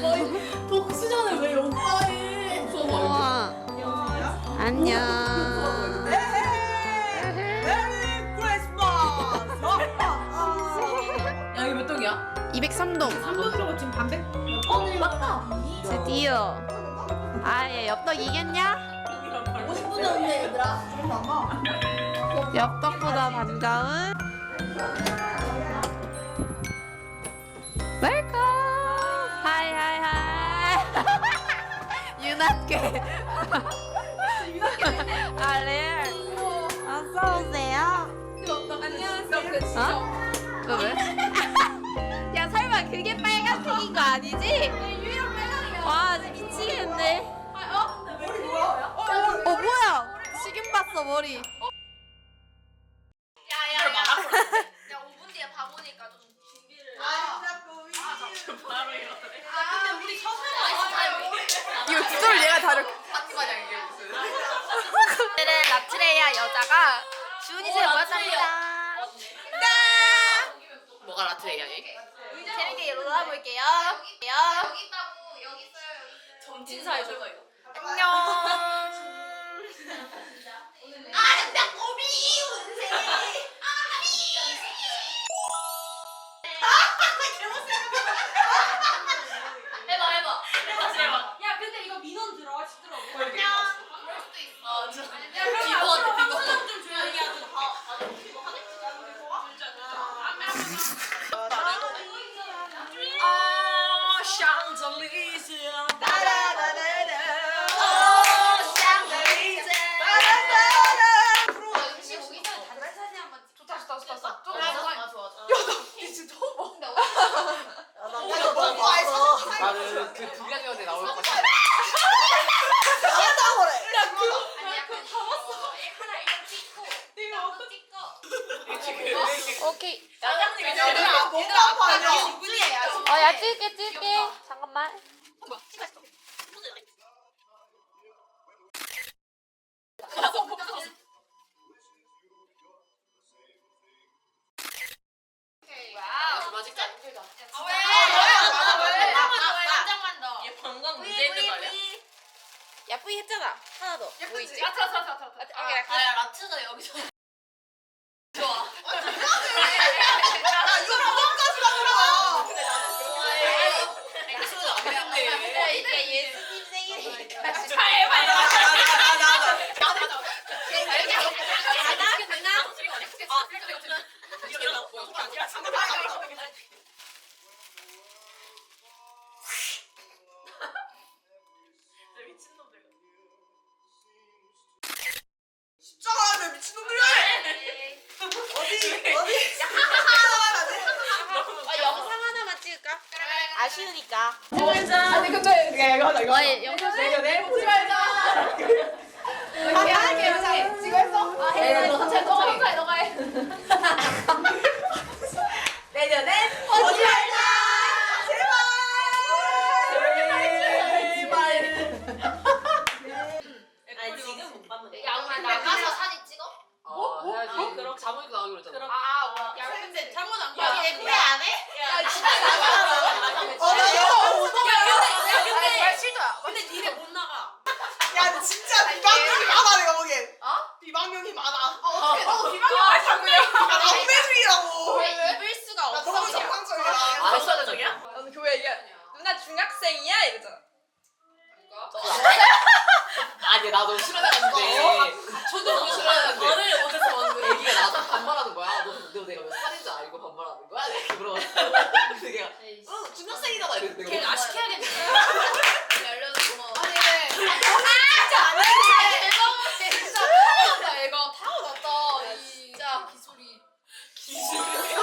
거의 독수전을 왜 오빠해? 우와. 안녕. 메리 크리스마스! 야 이거 몇 동이야? 203동. 3번 들어가 지금 반백? 어 맞다. 드디어. 아 얘 엽떡 이겼냐? 50분 전인데 얘들아. 엽떡보다 반가운. 유난게. 알레. 어서 오세요. 안녕하세요. 어? 너 왜? 야 설마 그게 빨간색인 거 아니지? 유일한 빨강이야. 와 미치겠네. 어? 머리 뭐야? 어 뭐야? 지금 봤어 머리. 두돌 얘가 다르. 파티 마냥 이게 무슨. 오늘은 라트레이아 여자가 주은이 잘 모았답니다. 뭐가 라트레이야 얘? 재밌게 놀아볼게요. 여기 있다고 여기 있어요 여기. 점 인사해줘 이거. 안녕. 아나 고비 운세. 해봐 해봐. 다시 해봐. 야 근데 이거 민원 들어와 시끄러워. 그럴 수도 있어. 어, 저- 야 그럼 비버 같아, 비버. 수정 좀 줘야 이게 아주 다 아주 비버 하겠지. 아, 샹젤리제. 누나 중학생이야 이러잖아 아니, 나 너무 싫어하는데. 저도 너무 싫어하는데. 말을 못해서 왔는데. 애기가 나한테 반말하는 거야. 너, 너 내가 몇 살인 줄 알고 반말하는 거야? 내가 물어봤어. 근데 걔가, 어, 중학생이잖아. 이랬는데. 걔는 내가 아시켜야겠네. 알려줘 고마워. 아니, 진짜. 진짜 타고났다. 타고났다. 진짜 기술이. 나중에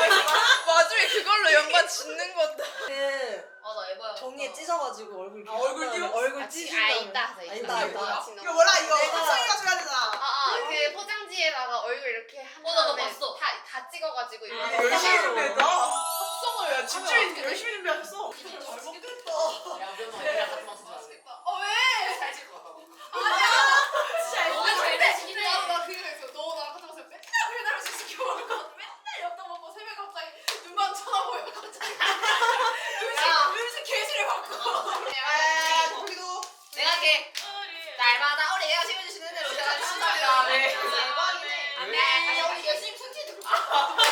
그걸로 연관 짓는 건데 아, 나 에바야. 종이에 찢어가지고 얼굴 아, 얼굴 띄워? 다음에 얼굴 아, 찢은 아, 다음에. 있다, 있다. 아, 있다 있다. 이거 뭐라 이거 내가- 학생이가 줘야 되잖아 아, 아, 그 포장지에다가 얼굴 이렇게 한 어, 나도 다음에 봤어. 다, 다 찍어가지고 아, 이렇게. 열심히 아, 준비했다 합성을 야 집주인 열심히 준비하셨어 잘 먹겠다 야, 우리 엄마 애기랑 같이 먹었으면 좋겠다. 어, 왜? 잘 찍고 가고. 아니야. 진짜 너무 잘 되시긴 해. 나 그거 있어. 너 나랑 같이 먹었을 때 맨날 배달 음식 시켜 먹었거든. 맨날 엽떡 먹고 새벽에 갑자기 눈만 쳐다보여 갑자기. 음식 음식 개실에 막 아, 거기도. 내가 할게. 날마다 우리 애가 심어주시는 대로 제가 친답니다. 네. 대박이네. 안돼. 아니 우리 열심히 숙제 듣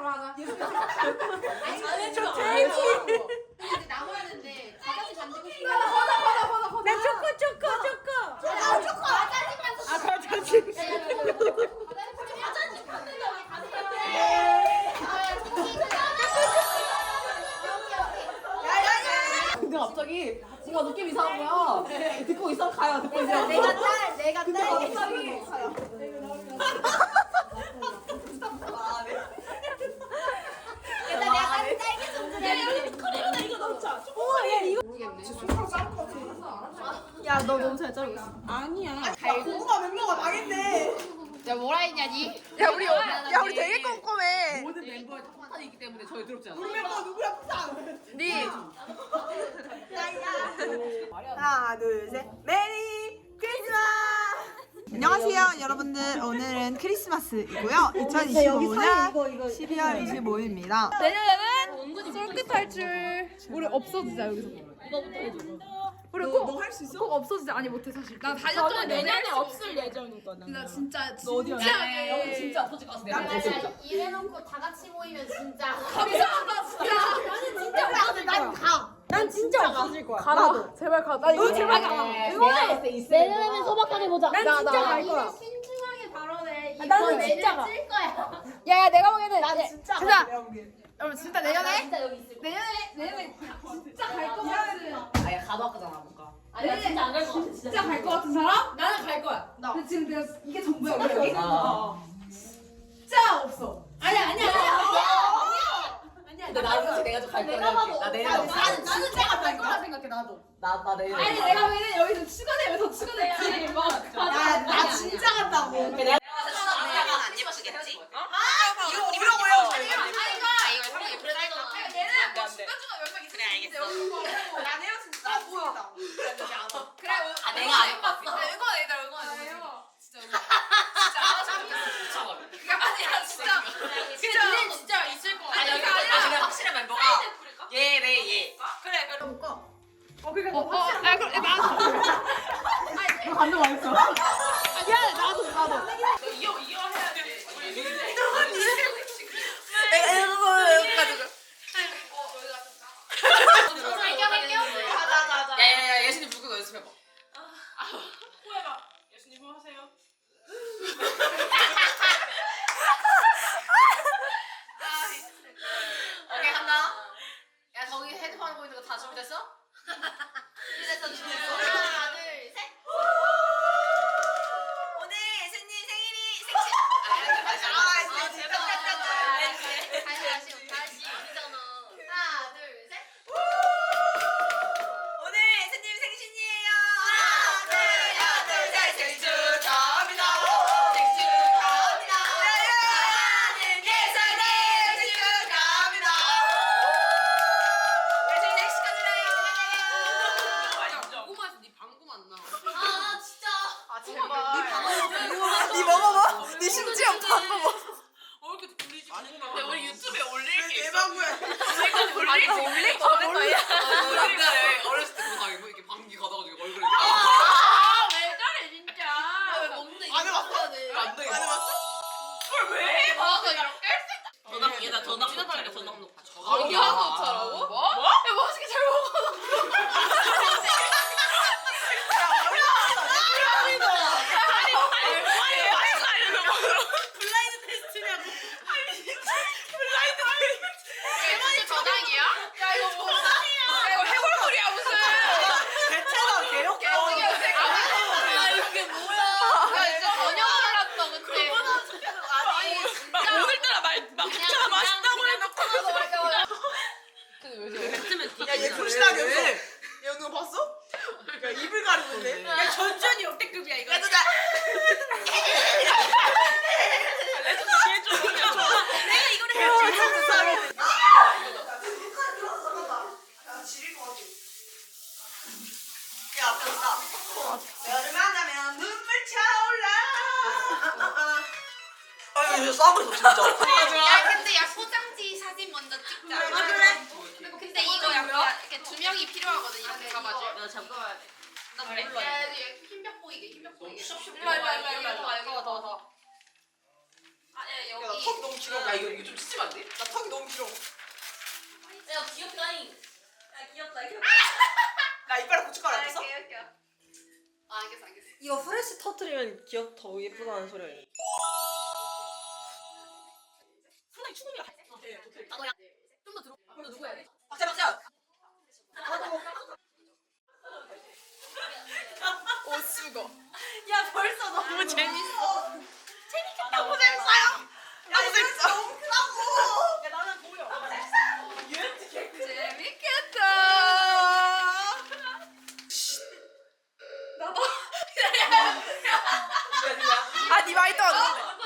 그러자. 아니 저 제일 이제 나눠야 되는데 과자집 만들고 싶어. 받아 받아 받아 받아. 내 초코 초코 초코. 아 초코 과자집만 줬어. 아 과자지. 과자집 만들려고 가세요. 근데 갑자기 뭔가 느낌 이상한 거야. 듣고 있어 가요. 듣고 있어. 내가 딸 내가 딸. 갑자기 내가 딸 딸기 좀 그래. 그러다 이거 넣자. 우와 얘 이거. 모르겠네. 손가락 자를 것 같아. 야 너 너무 잘 자르고 있어. 아니야. 고구마 몇 명아 망했네. 야 뭐라 했냐니? 야 우리 야 우리 되게 꼼꼼해. 모든 멤버의 탑판이 있기 때문에 저희 두렵지 않아. 우리 멤버 누구야? 부산. 니. 하나, 둘, 셋. 메리 크리스마스! 안녕하세요, 여러분들. 오늘은 크리스마스이고요. 2025년 12월 25일입니다. 내년에는 솔깃 탈출. 우리 없어지자 여기서. 우리 꼭할 수 있어? 꼭 없어지자. 아니 못해 사실. 나 저는 내년에 없을 예정이거든. 나 진짜 너 어디야? 진지하게. 여기 진짜 터질 것 진짜. 이래놓고 다 같이 모이면 진짜. 감사하다 진짜. 나는 진짜 없어질. 가. 난 진짜 없어질 거야. 가라. 제발 가. 나 이거 제발 가. 응원해. 내년에는 소박하게 보자. 난 진짜 갈 거야. 신중하게 발언해. 아, 나는 진짜 가. 찔 거야. 야야 내가 보기에는 난 진짜 보기엔. 여러분 진짜 내년에 진짜 여기 있을 거야. 내년에 내년에 진짜 갈 것 같은 아예 가도 아까잖아 뭔가. 아니 나 진짜 안 갈 것 같아. 진짜. 갈 것 같은 사람? 나는 갈 거야. 나. 근데 지금 내가 이게 전부야. 여기. 아. 진짜 없어. 아니야 아니야 아니야. 근데 솔직히 내가 좀 갈 거야. 내가 봐도 나 내일 나는 없어. 나는 갈 거라 생각해 나도. 나나 내일. 아니 없어. 내가 보기에는 여기서 추가되면 더 추가되지. 막. 야, 나 진짜 간다고. 이제 오는 거고. 안 해요 진짜. 아 뭐야? 그래 응. 아, 아 내가 안 해봤어. 아, 응원 애들 응원 애들. 진짜 응원. 진짜 안 하셔도 돼. 그게 아니야 진짜. 진짜 니네 진짜 있을 거 같아. 아니 아니 아 그냥 확실한 멤버가 얘래 얘. 예, 네, 예. 그래 그래. 어 그러니까. 어, 어, 아 그럼 나. 아 감동 안 했어. 심지어 방금. 어 이렇게 돌리지 근데 우리 유튜브에 올릴 게 있어. 대방구야. 우리가 돌릴 거 올릴 거 없는 거야. 옛날에 어렸을 때 그거 당해 이렇게 방귀 가다가지고 얼굴에. 아, 왜 저래 진짜. 왜 먹는데? 안 해봤어? 돼. 안 돼. 안 해봤어? 그걸 왜 해? 봐서 이렇게 전화 얘나 전화 녹화래 전화 녹화. 방귀 하고 녹차라고? 뭐? 야, 맛있게 잘 먹어. 아니 아니 아니 아니 블라인드 테스트냐고. 블라인드 이게 진짜 저당이야? 야, 이거 뭐. 이거 해골물이야 무슨. 대체가 개혁. 아, 이게 뭐야? 야, 진짜 전혀 몰랐어, 그때. 아니, 막 오늘따라 말막 진짜 맛있다고 해놓고. 야얘 불신하게 야 이거 봤어? 야 입을 가리는데. 야 전전이 역대급이야 이거. 그래도 나 얘좀 웃겨. 내가 이거를 해야지. 야. 너를 만나면 눈물 차올라. 아 이거 싸고 있어 진짜. 야, 근데 야, 소장지 사진 먼저 찍자. 아, 그래? 근데 이거 약간 이렇게 두 명이 필요하거든, 이렇게 가봐줘. 나 잡아야 돼. 나 그래? 몰라. 야, 야, 힘벽 보이게, 힘벽 보이게. 슉슉 일로 와, 일로 와, 일로 와, 일로 와, 여기 더, 더, 더. 아, 야, 야 여기. 턱이 너무 길어. 야 이거 이거 좀 치면 안 돼? 나 턱이 너무 길어. 야 귀엽다잉. 야 귀엽다 귀엽다. 나 이빨에 고춧가루 안 했어? 아, 알겠어, 알겠어. 이거 프레시 터트리면 귀엽 더 예쁘다는 소리야. 상당히 추궁이야. 나도야. 좀더 들어. 너 누구야? 박자 박자. 오, 수고. 야 벌써 너무 재밌어. 너무 재밌어요. 너무 재밌어. 너무 크다고. 야 나는 보여. 재밌겠다. 아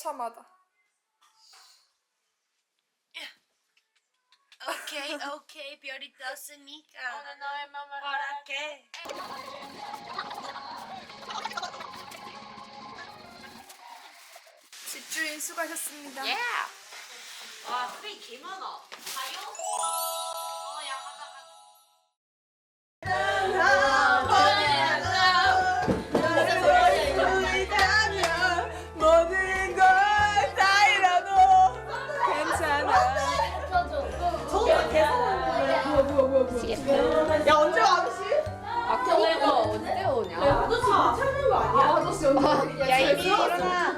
처참하다. 오케이 오케이 별이 떴으니까 오늘 너의 맘을 허락해 집주인 수고하셨습니다. 예. 와 소리 개 많아 いやいろな